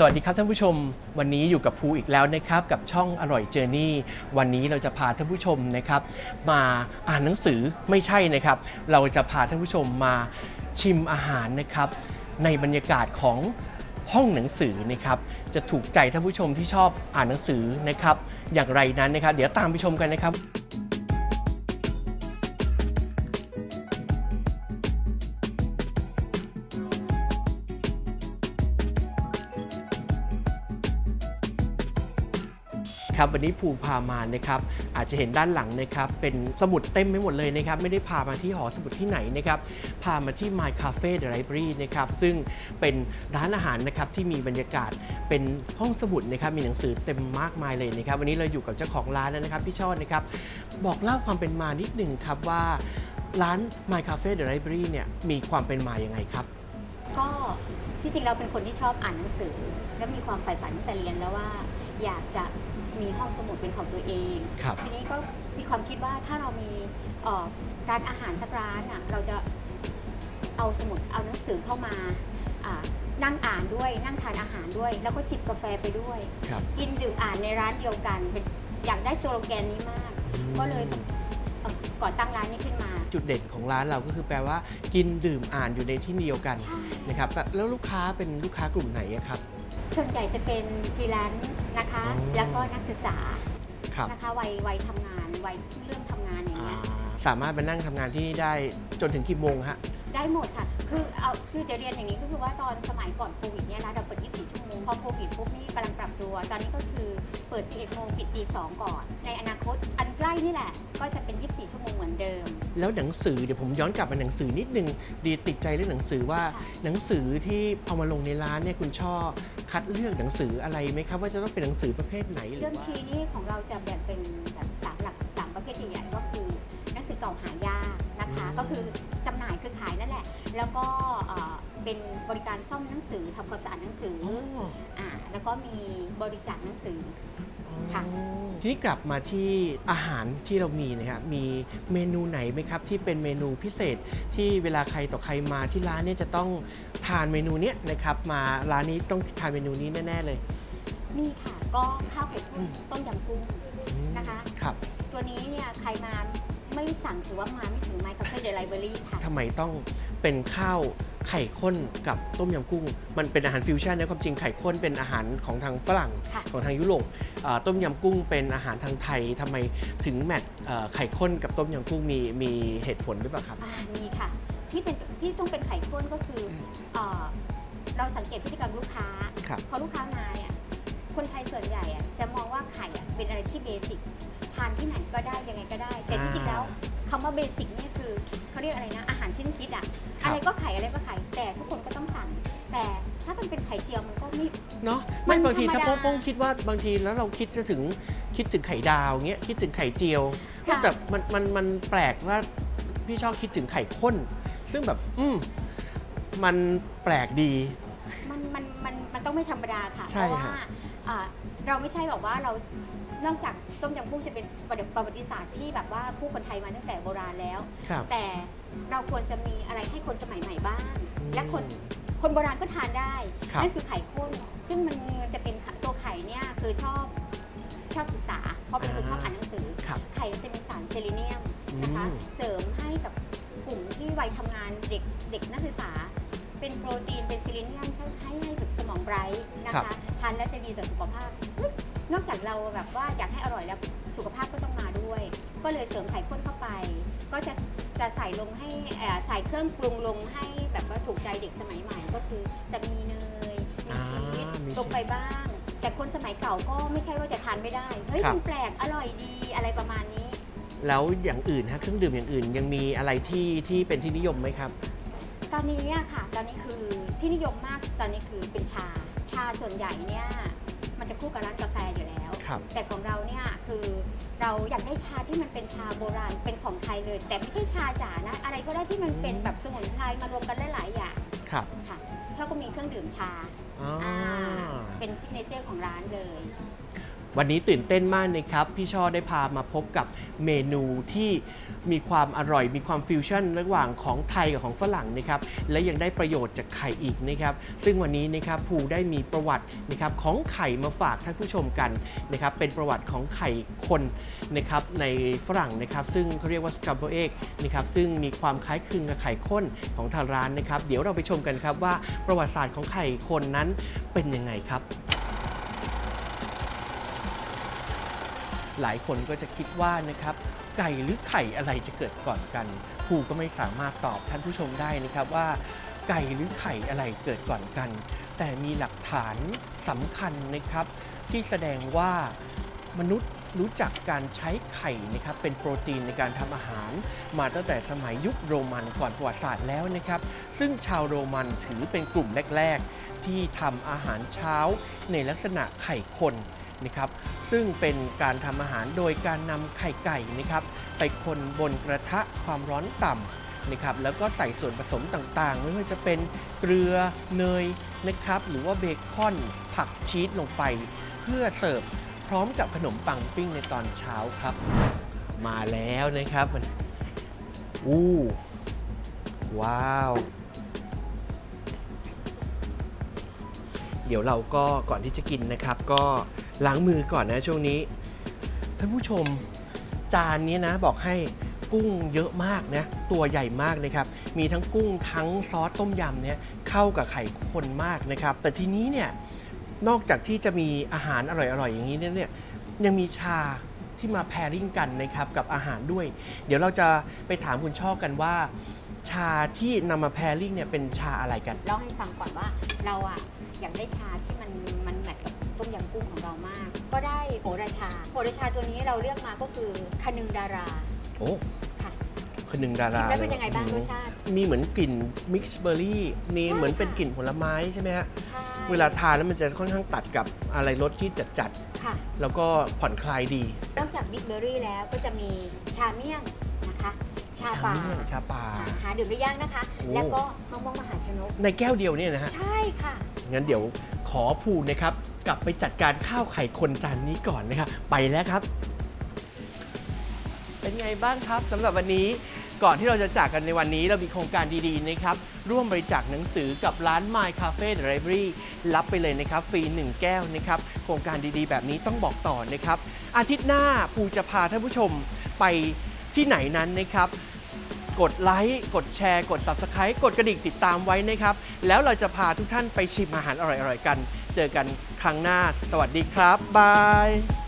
สวัสดีครับท่านผู้ชม วันนี้อยู่กับภูอีกแล้วนะครับกับช่องอร่อยเจอร์นี่วันนี้เราจะพาท่านผู้ชมนะครับ มาอ่านหนังสือไม่ใช่นะครับ เราจะพาท่านผู้ชมมาชิมอาหารนะครับ ในบรรยากาศของห้องหนังสือนะครับจะถูกใจท่านผู้ชมที่ชอบอ่านหนังสือนะครับ อย่างไรนั้นนะครับ เดี๋ยวตามไปชมกันนะครับ ครับวันนี้ภูพามานะครับอาจจะเห็นด้านหลังนะครับเป็นสมุดเต็มไปหมดเลยนะครับไม่ได้พามาที่หอสมุดที่ไหนนะครับพามาที่ My Cafe The Library นะครับซึ่งเป็นร้านอาหารนะครับที่มีบรรยากาศเป็นห้องสมุดนะครับมีหนังสือเต็มมากมายเลยนะครับวันนี้เราอยู่กับเจ้าของร้านแล้วนะครับพี่ชอดนะครับบอกเล่าความเป็นมานิดหนึ่งครับว่าร้าน My Cafe The Library เนี่ยมีความเป็นมาอย่างไงครับ ก็ที่จริงเราเป็นคนที่ชอบอ่านหนังสือ และมีความใฝ่ฝันตั้งแต่เรียนแล้วว่าอยากจะ มีห้องสมุดเป็นของตัวเอง ครับ ทีนี้ก็มีความคิดว่าถ้าเรามีเอ่อร้านอาหารสักร้านอะเราจะเอาสมุดเอาหนังสือเข้ามาอ่านั่งอ่านด้วยนั่งทานอาหารด้วย แล้วก็จิบกาแฟไปด้วย ครับ กินดื่มอ่านในร้านเดียวกันเป็นอยากได้สโลแกนนี้มาก ก็เลยเอ่อก่อตั้งร้านนี้ขึ้นมาจุดเด่นของร้านเราก็คือแปลว่า กินดื่มอ่านอยู่ในที่เดียวกันใช่ นะครับ แล้วลูกค้าเป็นลูกค้ากลุ่มไหนอะครับ ส่วนใหญ่จะเป็นฟรีแลนซ์นะคะอ๋อแล้วก็นักศึกษาครับนะคะวัยวัยทำงานวัยเริ่มทำงานอย่างอ่าเงี้ยสามารถมานั่งทำงานที่นี่ได้จนถึงกี่โมงฮะ ได้หมดค่ะ คือเอาคือจะเรียนอย่างนี้ก็คือว่าตอนสมัยก่อนโควิดเนี่ยนะเราเปิด 24 ชั่วโมงพ อโควิดปุ๊บนี่กำลังปรับตัว ตอนนี้ก็คือเปิด 11โมงปิดตี2ก่อน ในอนาคตอันใกล้นี่แหละ ก็จะเป็น 24 ชั่วโมงเหมือนเดิม แล้วหนังสือเดี๋ยวผมย้อนกลับมาหนังสือนิดนึงดีติดใจเรื่องหนังสือว่าค่ะหนังสือที่เอามาลงในร้านเนี่ยคุณชอบคัดเลือกหนังสืออะไรไหมครับว่าจะต้องเป็นหนังสือประเภทไหนหรือเรื่องว่าทีนี่ของเราจะแบ่งเป็นแบบสามหลักสามประเภทใหญ่ๆก็คือหนังสือเก่าหายากนะคะ ก็คือจำหน่ายคือขายนั่นแหละ แล้วก็ เอ่อเป็นบริการซ่อมหนังสือทำความสะอาดหนังสืออ๋ออ่าแล้วก็มีบริจาคหนังสือค่ะ ทีนี้กลับมาที่อาหารที่เรามีนะครับมีเมนูไหนไหมครับ ที่เป็นเมนูพิเศษที่เวลาใครต่อใครมาที่ร้านเนี่ยจะต้องทานเมนูเนี้ยนะครับ มาร้านนี้ต้องทานเมนูนี้แน่ ๆ เลย มีค่ะก็ข้าวไข่กุ้งอืมต้มยำกุ้งนะคะ ครับ ตัวนี้เนี่ยใครมาไม่สั่งถือว่ามาไม่ถึงไมค์คาเฟ่เดลิเวอรี่ค่ะทำไมต้อง เป็นข้าวไข่ข้นกับต้มยำกุ้ง มันเป็นอาหารฟิวชั่นนะความจริงไข่ข้นเป็นอาหารของทางฝรั่งค่ะของทางยุโรปอ่าต้มยำกุ้งเป็นอาหารทางไทยทำไมถึงแมทเอ่อไข่ข้นกับต้มยำกุ้งมีมีเหตุผลหรือเปล่าครับอ่ามีค่ะที่เป็นที่ต้องเป็นไข่ข้นก็คืออมเอ่อเราสังเกตพฤติกรรมลูกค้าครับพอลูกค้ามาเนี่ยคนไทยส่วนใหญ่อะจะมองว่าไข่อะเป็นอะไรที่เบสิกทานที่ไหนก็ได้ยังไงก็ได้ แต่ที่จริงแล้วคำว่าเบสิกเนี่ยคือเขาเรียกอะไรนะอาหารชิ้นคิดอะครั อะบไรก็ไข่อะไรก็ไข่แต่ทุกคนก็ต้องสั่ง แต่ถ้ามันเป็นไข่เจียวมันก็ไม่ เนาะไม่มันบางทีธรรมถ้าดาโป้งโป้งคิดว่าบางทีแล้วเราคิดจะถึงคิดถึงไข่ดาวเงี้ยคิดถึงไข่เจียวค่ะแต่มันมันมันแปลกว่าพี่ชอบคิดถึงไข่ข้น ซึ่งแบบอืมมันแปลกดี มันมันมันมันต้อง ไม่ธรรมดาค่ะใช่เพราะว่าฮะ อ่าเราไม่ใช่แบบว่าเรา นอกจากต้มยำกุ้งจะเป็นประวัติศาสตร์ที่แบบว่าผู้คนไทยมาตั้งแต่โบราณแล้ว ครับ แต่เราควรจะมีอะไรให้คนสมัยใหม่บ้างอืมและคนคนโบราณก็ทานได้ ครับนั่นคือไข่ข้น ซึ่งมันจะเป็นตัวไข่เนี่ยคือชอบชอบศึกษา เพราะเป็นคนชอบอ่านหนังสือ ครับไข่จะมีสารเซเลเนียมนะคะ อืม เสริมให้กับกลุ่มที่วัยทำงานเด็กเด็กนักศึกษา เป็นโปรตีนเป็นเซเลเนียมให้ให้ฝึกสมองไบรท์นะคะทานแล้วจะดีต่อสุขภาพเฮ้ยนอกจากเราแบบว่าอยากให้อร่อยแล้วสุขภาพก็ต้องมาด้วย ก็เลยเสริมไข่ข้นเข้าไป ก็จะจะใส่ลงให้เอ่อใส่เครื่องปรุงลงให้แบบว่าถูกใจเด็กสมัยใหม่ก็คือจะมีเนยมีอ่าชีสมีชีสลงไปบ้าง แต่คนสมัยเก่าก็ไม่ใช่ว่าจะทานไม่ได้เฮ้ยครับ มันแปลกอร่อยดีอะไรประมาณนี้ แล้วอย่างอื่นฮะเครื่องดื่มอย่างอื่นยังมีอะไรที่ที่เป็นที่นิยมไหมครับ ตอนนี้อะค่ะ ตอนนี้คือที่นิยมมากตอนนี้คือเป็นชา ชาส่วนใหญ่เนี่ยมันจะคู่กับร้านกาแฟอยู่แล้ว ครับ แต่ของเราเนี่ยคือเราอยากได้ชาที่มันเป็นชาโบราณเป็นของไทยเลย แต่ไม่ใช่ชาจ๋านะ อะไรก็ได้ที่มันเป็นแบบสมุนไพรมารวมกันหลายๆอย่างครับค่ะชอบก็มีเครื่องดื่มชาอ๋อออ่าเป็นซิกเนเจอร์ของร้านเลย วันนี้ตื่นเต้นมากนะครับ พี่ช่อได้พามาพบกับเมนูที่มีความอร่อย มีความฟิวชั่นระหว่างของไทยกับของฝรั่งนะครับ และยังได้ประโยชน์จากไข่อีกนะครับ ซึ่งวันนี้นะครับภูได้มีประวัตินะครับของไข่มาฝากท่านผู้ชมกันนะครับ เป็นประวัติของไข่คนนะครับในฝรั่งนะครับ ซึ่งเขาเรียกว่าสกัมเบ e เอ็กนะครับ ซึ่งมีความคล้ายคลึงกับไข่ข้นของทางร้านนะครับ เดี๋ยวเราไปชมกันครับว่าประวัติศาสตร์ของไข่คนนั้นเป็นยังไงครับ หลายคนก็จะคิดว่านะครับไก่หรือไข่อะไรจะเกิดก่อนกันครูก็ไม่สามารถตอบท่านผู้ชมได้นะครับว่า ไก่หรือไข่อะไรเกิดก่อนกัน แต่มีหลักฐานสำคัญนะครับ ที่แสดงว่ามนุษย์รู้จักการใช้ไข่นะครับเป็นโปรตีนในการทำอาหาร มาตั้งแต่สมัยยุคโรมันก่อนประวัติศาสตร์แล้วนะครับ ซึ่งชาวโรมันถือเป็นกลุ่มแรก ๆ ที่ทำอาหารเช้าในลักษณะไข่คน นะครับซึ่งเป็นการทำอาหารโดยการนำไข่ไก่นะครับไปคนบนกระทะความร้อนต่ำนะครับแล้วก็ใส่ส่วนผสมต่างๆ ไม่ว่าจะเป็นเกลือเนยนะครับหรือว่าเบคอนผักชีสลงไป เพื่อเสิร์ฟพร้อมกับขนมปังปิ้งในตอนเช้าครับ มาแล้วนะครับมันอู้ว้าว เดี๋ยวเราก็ก่อนที่จะกินนะครับก็ ล้างมือก่อนนะช่วงนี้ ท่านผู้ชมจานนี้นะบอกให้กุ้งเยอะมากนะตัวใหญ่มากนะครับ มีทั้งกุ้งทั้งซอสต้มยำเนี่ยเข้ากับไข่คนมากนะครับ แต่ทีนี้เนี่ยนอกจากที่จะมีอาหารอร่อยๆอย่างนี้เนี่ยยังมีชาที่มาแพริ่งกันนะครับกับอาหารด้วย เดี๋ยวเราจะไปถามคุณช่อกันว่า ชาที่นำมาแพริ่งเนี่ยเป็นชาอะไรกัน เล่าให้ฟังก่อนว่าเราอะอยากได้ชาที่มันมันแมทกับ ต้มยำกุ้งของเรามาก ก็ได้โหระชาโหระชาตัวนี้เราเลือกมาก็คือคนึงดาราโอ้ค่ะ คนหนึ่งดาราแล้วเป็นยังไงบ้างอืมรสชาติ มีเหมือนกลิ่นมิกซ์เบอร์รี่ มีใช่เหมือนเป็นค่ะกลิ่นผลไม้ใช่ไหมฮะ ใช่เวลาทานแล้วมันจะค่อนข้างตัดกับอะไรรสที่จัดจัดค่ะ ๆ แล้วก็ผ่อนคลายดีนอกจากบิ๊กเบอร์รี่แล้วก็จะมีชาเมี่ยงนะคะ ชาป่าเมี่ยงชาป่าหาหาดื่มได้ยากนะคะ โอ้ แล้วก็มะม่วงมหา ชนก ในแก้วเดียวเนี่ยนะฮะ ใช่ค่ะ งั้นเดี๋ยวขอภูนะครับ กลับไปจัดการข้าวไข่คนจานนี้ก่อนนะครับ ไปแล้วครับ เป็นไงบ้างครับสำหรับวันนี้ก่อนที่เราจะจากกันในวันนี้เรามีโครงการดีๆนะครับ ร่วมบริจาคหนังสือกับร้าน My Cafe The Library รับไปเลยนะครับ ฟรี 1 แก้วนะครับ โครงการดีๆ แบบนี้ต้องบอกต่อนะครับ อาทิตย์หน้าภูจะพาท่านผู้ชมไปที่ไหนนั้นนะครับ กดไลค์กดแชร์ กด Subscribe กดกระดิ่งติดตามไว้นะครับ แล้วเราจะพาทุกท่านไปชิมอาหารอร่อยๆกัน เจอกันครั้งหน้า สวัสดีครับบาย